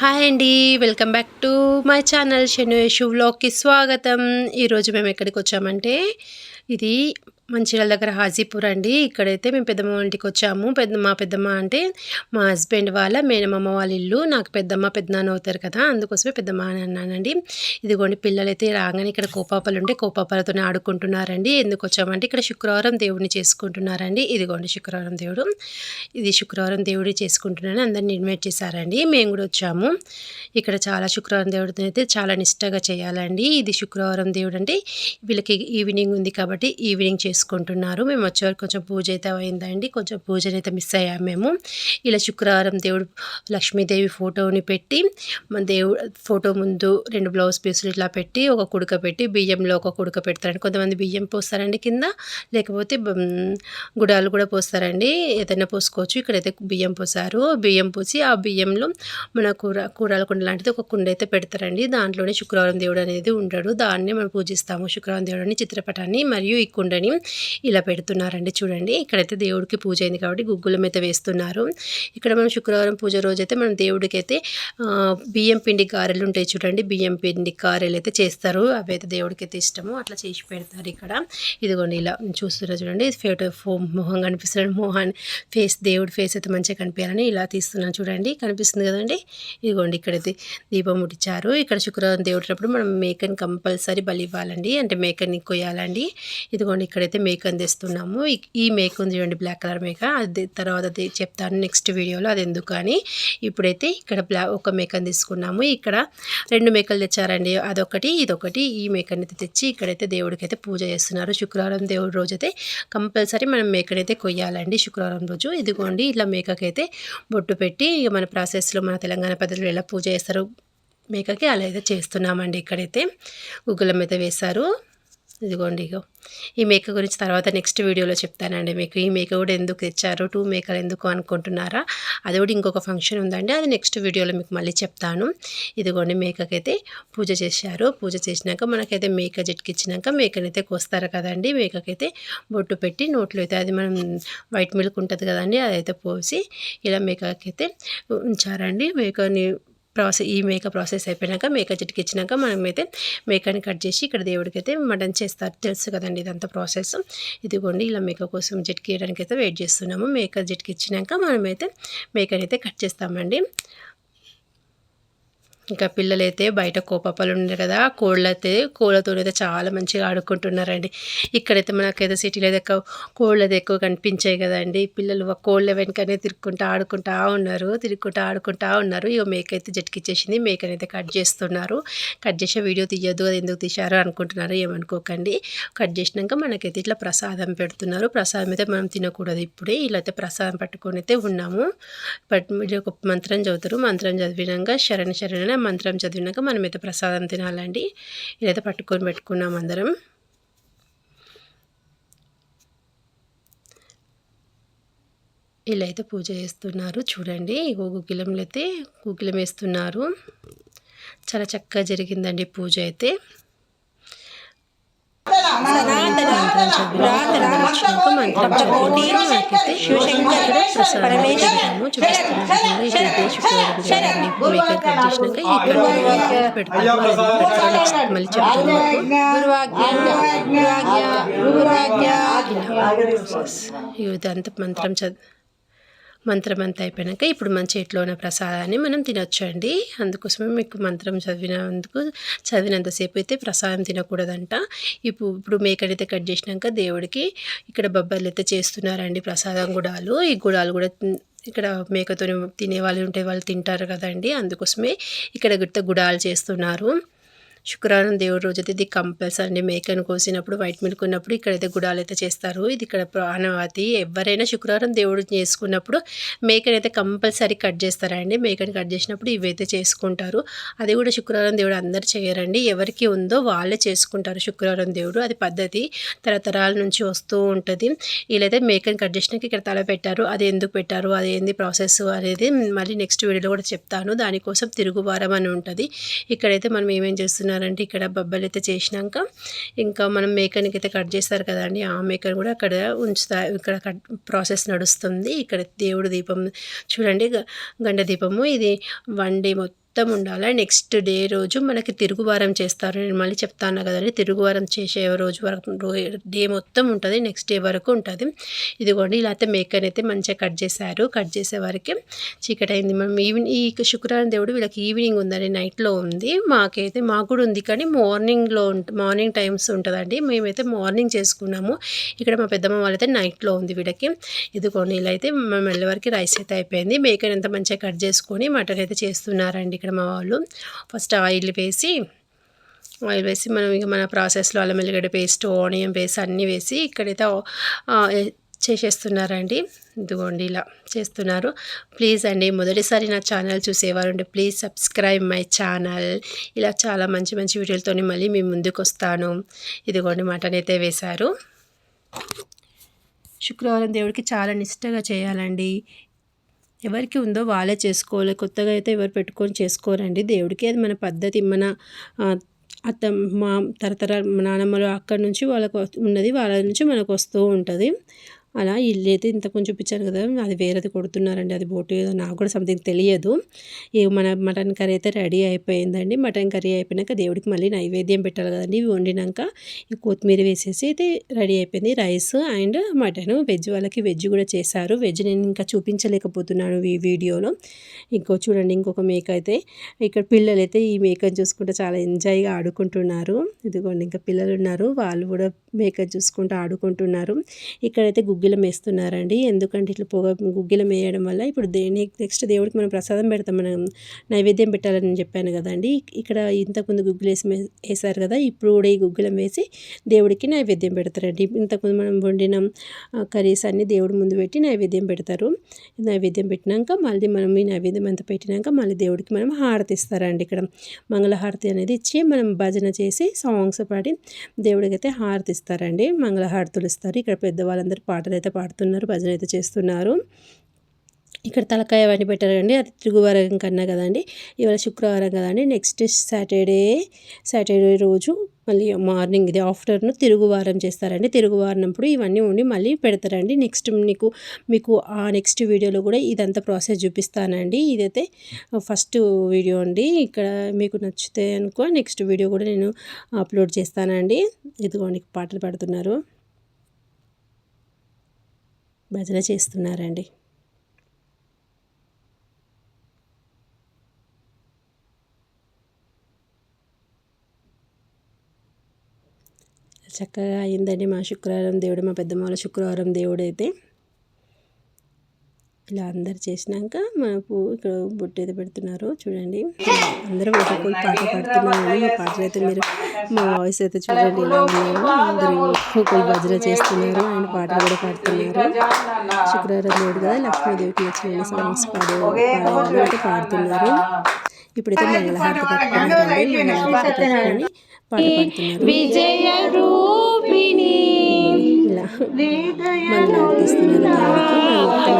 Hi అండి welcome back to my channel Shenu వ్లాగ్కి స్వాగతం. ఈరోజు మేము ఎక్కడికి వచ్చామంటే ఇది మంచిర్యాల దగ్గర హాజీపూర్ అండి. ఇక్కడైతే మేము పెద్దమ్మ ఇంటికి వచ్చాము. పెద్ద మా పెద్దమ్మ అంటే మా హస్బెండ్ వాళ్ళ మేనమ్మ వాళ్ళ ఇల్లు. నాకు పెద్దమ్మ పెద్దనాన్న అవుతారు కదా అందుకోసమే పెద్దమ్మ అని అన్నానండి. ఇదిగోండి పిల్లలైతే రాగానే ఇక్కడ కోపాపలు ఉంటే కోపాపలతో ఆడుకుంటున్నారండి. ఎందుకు వచ్చామంటే ఇక్కడ శుక్రవారం దేవుడిని చేసుకుంటున్నారండి. ఇదిగోండి శుక్రవారం దేవుడు. ఇది శుక్రవారం దేవుడి చేసుకుంటున్నాను అందరిని ఇన్వైట్ చేశారండి. మేము కూడా వచ్చాము. ఇక్కడ చాలా శుక్రవారం దేవుడిని అయితే చాలా నిష్టగా చేయాలండి. ఇది శుక్రవారం దేవుడు అంటే వీళ్ళకి ఈవినింగ్ ఉంది కాబట్టి ఈవినింగ్ చేసుకుంటున్నారు. మేము వచ్చేవారు కొంచెం పూజ అయితే అయిందండి. కొంచెం పూజని అయితే మిస్ అయ్యాము మేము. ఇలా శుక్రవారం దేవుడు లక్ష్మీదేవి ఫోటోని పెట్టి మన దేవుడు ఫోటో ముందు రెండు బ్లౌజ్ పీసులు ఇట్లా పెట్టి ఒక కుడక పెట్టి బియ్యంలో ఒక కుడక పెడతారండి. కొంతమంది బియ్యం పోస్తారండి కింద. లేకపోతే గుడాలు కూడా పోస్తారండి. ఏదైనా పోసుకోవచ్చు. ఇక్కడైతే బియ్యం పోసారు. బియ్యం పోసి ఆ బియ్యంలో మన కూర కూరల కుండ లాంటిది ఒక కుండ అయితే పెడతారండి. దాంట్లోనే శుక్రవారం దేవుడు అనేది ఉంటాడు దాన్ని మనం పూజిస్తాము. శుక్రవారం దేవుడిని చిత్రపటాన్ని మరియు ఈ కుండని ఇలా పెడుతున్నారండి. చూడండి ఇక్కడైతే దేవుడికి పూజ అయింది కాబట్టి గుగ్గులం అయితే వేస్తున్నారు. ఇక్కడ మనం శుక్రవారం పూజ రోజైతే మనం దేవుడికి అయితే బియ్యం పిండి గారెలు ఉంటాయి చూడండి బియ్యం పిండి గారెలు అయితే చేస్తారు. అవి అయితే దేవుడికి అయితే ఇష్టము. అట్లా చేసి పెడతారు ఇక్కడ. ఇదిగోండి ఇలా చూస్తున్నారు చూడండి. ఫోటో మొహం కనిపిస్తున్నాడు. మోహన్ ఫేస్ దేవుడి ఫేస్ అయితే మంచిగా కనిపించాలని ఇలా తీస్తున్నాను చూడండి. కనిపిస్తుంది కదండి? ఇదిగోండి ఇక్కడైతే దీపం ముట్టించారు. ఇక్కడ శుక్రవారం దేవుడినప్పుడు మనం మేకని కంపల్సరీ బలి ఇవ్వాలండి. అంటే మేకని కొయ్యాలండి. ఇదిగోండి ఇక్కడ మేకని తెస్తున్నాము ఈ- ఈ మేక ఉంది చూడండి బ్లాక్ కలర్ మేక. అది తర్వాత అది చెప్తాను నెక్స్ట్ వీడియోలో అది ఎందుకు అని ఇప్పుడైతే ఇక్కడ బ్లా ఒక మేకని తీసుకున్నాము ఇక్కడ రెండు మేకలు తెచ్చారండి. అదొకటి ఇదొకటి. ఈ మేకని అయితే తెచ్చి ఇక్కడైతే దేవుడికి అయితే పూజ చేస్తున్నారు. శుక్రవారం దేవుడి రోజు అయితే కంపల్సరీ మనం మేకనైతే కొయ్యాలండి శుక్రవారం రోజు. ఇదిగోండి ఇట్లా మేకకైతే బొట్టు పెట్టి ఇక మన ప్రాసెస్లో మన తెలంగాణ పద్ధతిలో ఎలా పూజ చేస్తారు మేకకి అలా అయితే చేస్తున్నామండి ఇక్కడైతే. గుగ్గులం అయితే వేశారు. ఇదిగోండి ఇగో. ఈ మేక గురించి తర్వాత నెక్స్ట్ వీడియోలో చెప్తానండి మీకు. ఈ మేక కూడా ఎందుకు తెచ్చారు? టూ మేకలు ఎందుకు అనుకుంటున్నారా? అది కూడా ఇంకొక ఫంక్షన్ ఉందండి. అది నెక్స్ట్ వీడియోలో మీకు మళ్ళీ చెప్తాను. ఇదిగోండి మేకకైతే పూజ చేశారు. పూజ చేసినాక మనకైతే మేక జట్కిచ్చినాక మేకనైతే కోస్తారు కదండి. మేకకైతే బొట్టు పెట్టి నోట్లో అయితే అది మనం వైట్ మిల్క్ ఉంటుంది కదండి అదైతే పోసి ఇలా మేకకైతే ఉంచారండి. మేకని ప్రాసెస్ ఈ మేక ప్రాసెస్ అయిపోయినాక మేక చిటికిచ్చినాక మనమైతే మేకని కట్ చేసి ఇక్కడ దేవుడికి అయితే మటన్ చేస్తారు. తెలుసు కదండి ఇదంతా ప్రాసెస్. ఇదిగోండి ఇలా మేక కోసం జట్కియడానికి అయితే వెయిట్ చేస్తున్నాము. మేక జట్కి ఇచ్చినాక మనమైతే మేకని అయితే కట్ చేస్తామండి. ఇంకా పిల్లలైతే బయట కోపప్పలు ఉండే కదా కోళ్ళైతే కోళ్ళతో అయితే చాలా మంచిగా ఆడుకుంటున్నారండి. ఇక్కడైతే మనకైతే సిటీలో అయితే ఎక్కువ కోళ్ళు అయితే ఎక్కువ కనిపించాయి కదండి. పిల్లలు కోళ్ళ వెనకనే తిరుక్కుంటూ ఆడుకుంటా ఉన్నారు తిరుక్కుంటూ ఆడుకుంటా ఉన్నారు. ఇక మేక అయితే జట్కిచ్చేసింది మేకనైతే కట్ చేస్తున్నారు. కట్ చేసే వీడియో తీయొద్దు అది ఎందుకు తీశారు అనుకుంటున్నారు ఏమనుకోకండి. కట్ చేసినాక మనకైతే ఇట్లా ప్రసాదం పెడుతున్నారు. ప్రసాదం అయితే మనం తినకూడదు ఇప్పుడే. ఇలా అయితే ప్రసాదం పట్టుకొని అయితే ఉన్నాము. బట్ ఒక మంత్రం చదువుతారు. మంత్రం చదివినాక శరణ శరణ మంత్రం చదివినాక మనమైతే ప్రసాదం తినాలండి. ఇదైతే పట్టుకొని పెట్టుకున్నాం అందరం. ఇలా అయితే పూజ చేస్తున్నారు. చూడండి ఇగో గుగ్గిలంలో అయితే గుగ్గిలం వేస్తున్నారు. చాలా చక్కగా జరిగిందండి పూజ అయితే మంత్రం చదివినాక అందరం వచ్చినాక మంత్రం చదువుకొని మనకైతే ఇక్కడ ప్రసాదం అయితే ఇదైతే శుక్రవారం దేవుడిని మేక చేసినాక ఇక్కడ పెడతారు మళ్ళీ చెప్తాను ఇదంతా మంత్రం చదువు మంత్రం అంతా అయిపోయాక ఇప్పుడు మన చేతిలో ఉన్న ప్రసాదాన్ని మనం తినొచ్చు అండి అందుకోసమే మీకు మంత్రం చదివినందుకు చదివినంతసేపు అయితే ప్రసాదం తినకూడదంట. ఇప్పుడు ఇప్పుడు మేకడైతే కట్ చేసినాక దేవుడికి ఇక్కడ బొబ్బర్లు అయితే చేస్తున్నారండి ప్రసాదం గుడాలు. ఈ గుడాలు కూడా ఇక్కడ మేకతో తినే వాళ్ళు ఉంటే వాళ్ళు తింటారు కదండి. అందుకోసమే ఇక్కడ గుర్త గుడాలు చేస్తున్నారు. శుక్రవారం దేవుడి రోజు అయితే ఇది కంపల్సరీ అండి. మేకను కోసినప్పుడు వైట్ మిల్క్ ఉన్నప్పుడు ఇక్కడైతే గుడాలు అయితే చేస్తారు. ఇది ఇక్కడ ప్రాణవతి. ఎవరైనా శుక్రవారం దేవుడు చేసుకున్నప్పుడు మేకను అయితే కంపల్సరీ కట్ చేస్తారండి. మేకని కట్ చేసినప్పుడు ఇవైతే చేసుకుంటారు. అది కూడా శుక్రవారం దేవుడు అందరు చేయరండి. ఎవరికి ఉందో వాళ్ళే చేసుకుంటారు శుక్రవారం దేవుడు. అది పద్ధతి. తరతరాల నుంచి వస్తూ ఉంటుంది. వీళ్ళైతే మేకని కట్ చేసినాక ఇక్కడ తల పెట్టారు. అది ఎందుకు పెట్టారు? అది ఏంది ప్రాసెస్ అనేది మళ్ళీ నెక్స్ట్ వీడియోలో కూడా చెప్తాను. దానికోసం తిరుగువారం అని ఉంటుంది. ఇక్కడైతే మనం ఏమేం చేస్తున్నారంటే ఇక్కడ బొబ్బలు అయితే చేసినాక ఇంకా మనం మేకనికి అయితే కట్ చేస్తారు కదండి ఆ మేకను కూడా అక్కడ ఉంచుతా ఇక్కడ కట్ ప్రాసెస్ నడుస్తుంది. ఇక్కడ దేవుడు దీపం చూడండి గ- గండ దీపము. ఇది వన్ డే మొత్తం మొత్తం ఉండాలి? నెక్స్ట్ డే రోజు మనకి తిరుగువారం చేస్తారు. నేను మళ్ళీ చెప్తాను కదండి. తిరుగువారం చేసే రోజు వరకు డే మొత్తం ఉంటుంది. నెక్స్ట్ డే వరకు ఉంటుంది. ఇదిగోండి ఇలా అయితే మేకని అయితే మంచిగా కట్ చేశారు. కట్ చేసే వరకు చీకటి అయింది మనం ఈవినింగ్ ఈ శుక్రవారం దేవుడు వీళ్ళకి ఈవినింగ్ ఉందండి. నైట్లో ఉంది. మాకైతే మాకు కూడా ఉంది. కానీ మార్నింగ్లో మార్నింగ్ టైమ్స్ ఉంటుందండి. మేమైతే మార్నింగ్ చేసుకున్నాము. ఇక్కడ మా పెద్దమ్మ వాళ్ళైతే నైట్లో ఉంది వీళ్ళకి. ఇదిగోండి ఇలా అయితే మా మెల్లవారికి రైస్ అయితే అయిపోయింది. మేకని ఎంత మంచిగా కట్ చేసుకొని మటన్ అయితే చేస్తున్నారండి. ఇక్కడ మా వాళ్ళు. ఫస్ట్ ఆయిల్ వేసి ఆయిల్ వేసి మనం ఇక మన ప్రాసెస్లో అల్లం వెల్లిగడ్డ పేస్ట్ ఆనియన్ పేస్ట్ అన్నీ వేసి ఇక్కడైతే చేసేస్తున్నారండి. ఇదిగోండి ఇలా చేస్తున్నారు. ప్లీజ్ అండి మొదటిసారి నా ఛానల్ చూసేవారు అండి ప్లీజ్ సబ్స్క్రైబ్ మై ఛానల్ ఇలా చాలా మంచి మంచి వీడియోలతో మళ్ళీ మీ ముందుకు వస్తాను. ఇదిగోండి మటన్ అయితే వేశారు. శుక్రవారం దేవుడికి చాలా నిష్టగా చేయాలండి. ఎవరికి ఉందో వాళ్ళే చేసుకోవాలి. కొత్తగా అయితే ఎవరు పెట్టుకొని చేసుకోరండి. దేవుడికి అది మన పద్ధతి. మన అత్త మా తరతర నానమ్మలు అక్కడి నుంచి వాళ్ళకు ఉన్నది వాళ్ళ నుంచి మనకు వస్తూ ఉంటుంది. అలా ఇల్లు అయితే ఇంత కొంచెం చూపించారు కదా అది వేరేది కొడుతున్నారండి అది బోటు ఏదో నాకు కూడా సంథింగ్ తెలియదు. ఏ మన మటన్ కర్రీ అయితే రెడీ అయిపోయిందండి. మటన్ కర్రీ అయిపోయినాక దేవుడికి మళ్ళీ నైవేద్యం పెట్టాలి కదండి. ఇవి వండినాక ఈ కొత్తిమీర వేసేసి అయితే రెడీ అయిపోయింది. Rice and mutton. వెజ్ వాళ్ళకి వెజ్ కూడా చేశారు. వెజ్ నేను ఇంకా చూపించలేకపోతున్నాను ఈ వీడియోలో. ఇంకో చూడండి ఇంకొక మేక అయితే. ఇక్కడ పిల్లలు అయితే ఈ మేకను చూసుకుంటే చాలా ఎంజాయ్గా ఆడుకుంటున్నారు. ఇదిగోండి ఇంకా పిల్లలు ఉన్నారు. వాళ్ళు కూడా మేక చూసుకుంటూ ఆడుకుంటున్నారు. ఇక్కడైతే గుగ్గిలం వేస్తున్నారండి. ఎందుకంటే ఇట్లా పొగ గుగ్గిలం వేయడం వల్ల ఇప్పుడు దేని నెక్స్ట్ దేవుడికి మనం ప్రసాదం పెడతాం మనం నైవేద్యం పెట్టాలని చెప్పాను కదండి. ఇక్కడ ఇంతకుముందు గుగ్గిలు వేసి వేసారు కదా ఇప్పుడు కూడా ఈ గుగ్గిలం వేసి దేవుడికి నైవేద్యం పెడతారండి. ఇంతకుముందు మనం వండిన కర్రీస్ అన్ని దేవుడి ముందు పెట్టి నైవేద్యం పెడతారు. నైవేద్యం పెట్టినాక మళ్ళీ మనం ఈ నైవేద్యం అంతా పెట్టినాక మళ్ళీ దేవుడికి మనం హారతి ఇస్తారండి ఇక్కడ. మంగళహారతి అనేది ఇచ్చి మనం భజన చేసి సాంగ్స్ పాడి దేవుడికి అయితే హారతి ఇస్తారండి. మంగళహారతులు ఇస్తారు. ఇక్కడ పెద్దవాళ్ళందరూ పాటలు అయితే పాడుతున్నారు భజన అయితే చేస్తున్నారు. ఇక్కడ తలకాయ అవన్నీ పెట్టారండి. అది తిరుగువారం కన్నా కదండి. ఇవాళ శుక్రవారం కదండి. నెక్స్ట్ సాటర్డే సాటర్డే రోజు మళ్ళీ మార్నింగ్ ఇది ఆఫ్టర్నూన్ తిరుగువారం చేస్తారండి. తిరుగువారినప్పుడు ఇవన్నీ ఉండి మళ్ళీ పెడతారండి. నెక్స్ట్ నీకు మీకు ఆ నెక్స్ట్ వీడియోలో కూడా ఇదంతా ప్రాసెస్ చూపిస్తానండి. ఇదైతే ఫస్ట్ వీడియో అండి. ఇక్కడ మీకు నచ్చితే అనుకో నెక్స్ట్ వీడియో కూడా నేను అప్లోడ్ చేస్తానండి. ఇదిగోండి పాటలు పాడుతున్నారు. భజన చేస్తున్నారండి. చక్కగా అయిందండి మా శుక్రవారం దేవుడు మా పెద్దమ్మ వాళ్ళ శుక్రవారం దేవుడు అయితే ఇలా అందరు చేసినాక మనకు ఇక్కడ బొట్టు అయితే పెడుతున్నారు. చూడండి. అందరూ ఒక్కొక్కరు పాట పాడుతున్నారు ఆ పాటలు అయితే మీరు మా వాయిస్ అయితే చూడండి. ఇలా ఉన్నారు. అందరూ ఒక్కొక్కరు భజన చేస్తున్నారు. అండ్ పాటలు కూడా పాడుతున్నారు. శుక్రవారం దేవుడు కదా. లక్ష్మీదేవికి నచ్చిన సాంగ్స్ పాడే అయితే పాడుతున్నారు. ఇప్పుడైతే మంగళహారతి పట్టుకున్నారండి మంగళహారతి పట్టుకొని పాట పాడుతున్నారు. విజయ రూపిణి ఇలా మంగళహారతి ఇస్తున్నారు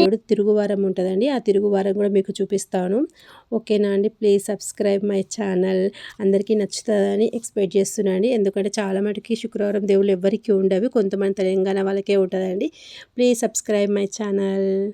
దేవుడు తిరుగువారం ఉంటుందండి. ఆ తిరుగువారం కూడా మీకు చూపిస్తాను. ఓకేనా అండి? Please subscribe my channel. అందరికీ నచ్చుతుందని ఎక్స్పెక్ట్ చేస్తున్నాను ఎందుకంటే చాలా మటుకి శుక్రవారం దేవుళ్ళు ఎవరికి ఉండవి. కొంతమంది తెలంగాణ వాళ్ళకే ఉంటుందండి. Please subscribe my channel.